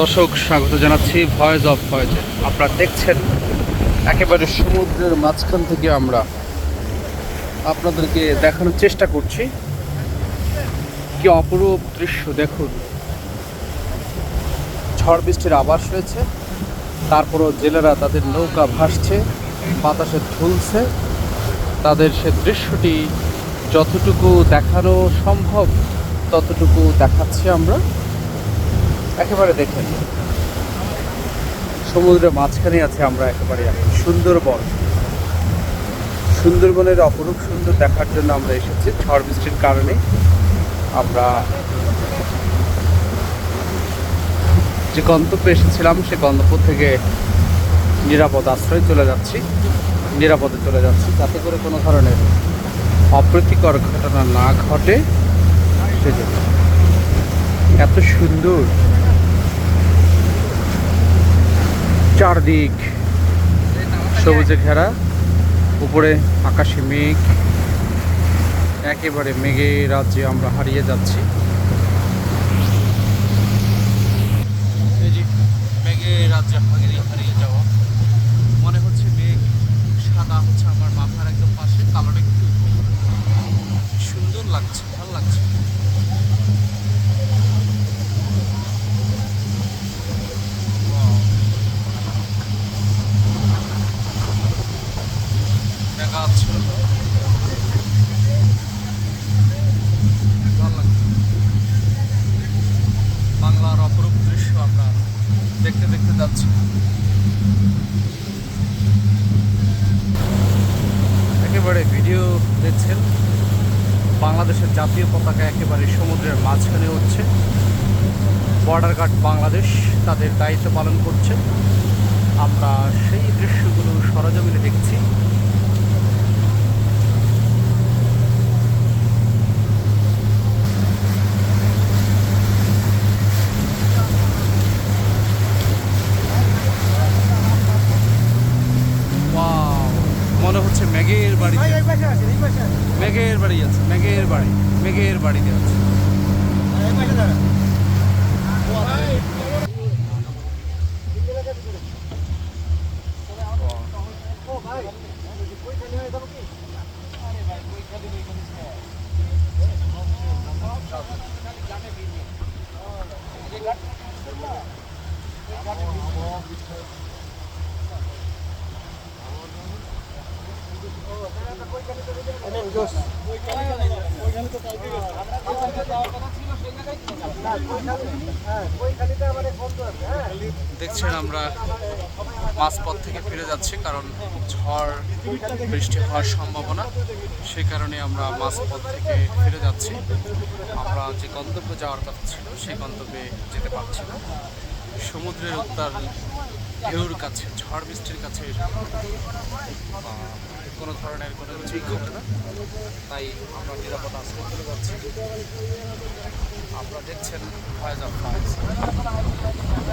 দর্শক, স্বাগত জানাচ্ছি ভয়েস অফ ভয়েজে আপনারা দেখছেন একেবারে সমুদ্রের মাঝখান থেকে আমরা আপনাদেরকে দেখানোর চেষ্টা করছি। কি অপরূপ দৃশ্য দেখুন। ঝড় বৃষ্টির আবাস রয়েছে, তারপরও জেলেরা তাদের নৌকা ভাসছে, বাতাসে ঝুলছে তাদের সে দৃশ্যটি যতটুকু দেখানো সম্ভব, ততটুকু দেখাচ্ছি আমরা। একেবারে দেখেন সমুদ্রের মাঝখানে আছে আমরা একেবারে সুন্দরবন। সুন্দরবনের অপরূপ সুন্দর দেখার জন্য আমরা এসেছি ঝড় বৃষ্টির কারণে। আমরা যে গন্তব্যে এসেছিলাম, সে গন্তব্য থেকে নিরাপদ আশ্রয়ে চলে যাচ্ছি। নিরাপদে চলে যাচ্ছি। যাতে করে কোনো ধরনের অপ্রীতিকর ঘটনা না ঘটে। সেজন্য। এত সুন্দর চারদিক সবুজে ঘেরা, উপরে আকাশে মেঘ, একেবারে মেঘের রাজ্যে আমরা হারিয়ে যাচ্ছি। হারিয়ে যাওয়া, মনে হচ্ছে মেঘ সাদা হচ্ছে আমার মাথার একদম পাশে একটু সুন্দর লাগছে, ভালো লাগছে। লাগছে। বাংলার অপরূপ দৃশ্য আমরা দেখতে দেখতে যাচ্ছি। একেবারে ভিডিও দেখছেন। বাংলাদেশের জাতীয় পতাকা একেবারে সমুদ্রের মাঝখানে উঠছে বর্ডার গার্ড বাংলাদেশ তাদের দায়িত্ব পালন করছে। আমরা সেই দৃশ্যগুলো সরজমিনে দেখছি Wow, মনে হচ্ছে মেঘের বাড়ি মেঘের বাড়ি আছে মেঘের বাড়ি মেঘের বাড়িতে আছে। দেখছেন আমরা মাঝপথ থেকে ফিরে যাচ্ছি, কারণ ঝড়, বৃষ্টি হওয়ার সম্ভাবনা। সেই কারণে আমরা মাঝপথ থেকে ফিরে যাচ্ছি। আমরা যে গন্তব্যে যাওয়ার কথা ছিল, সেই গন্তব্যে যেতে পারছি না। সমুদ্রের উত্তাল ঢেউর কাছে, ঝড় বৃষ্টির কাছে কোনো ধরনের কোনো কিছুই ঘটে না। তাই আমরা নিরাপদ আশ্রয় চলে যাচ্ছি আপনারা দেখছেন ভয় অফ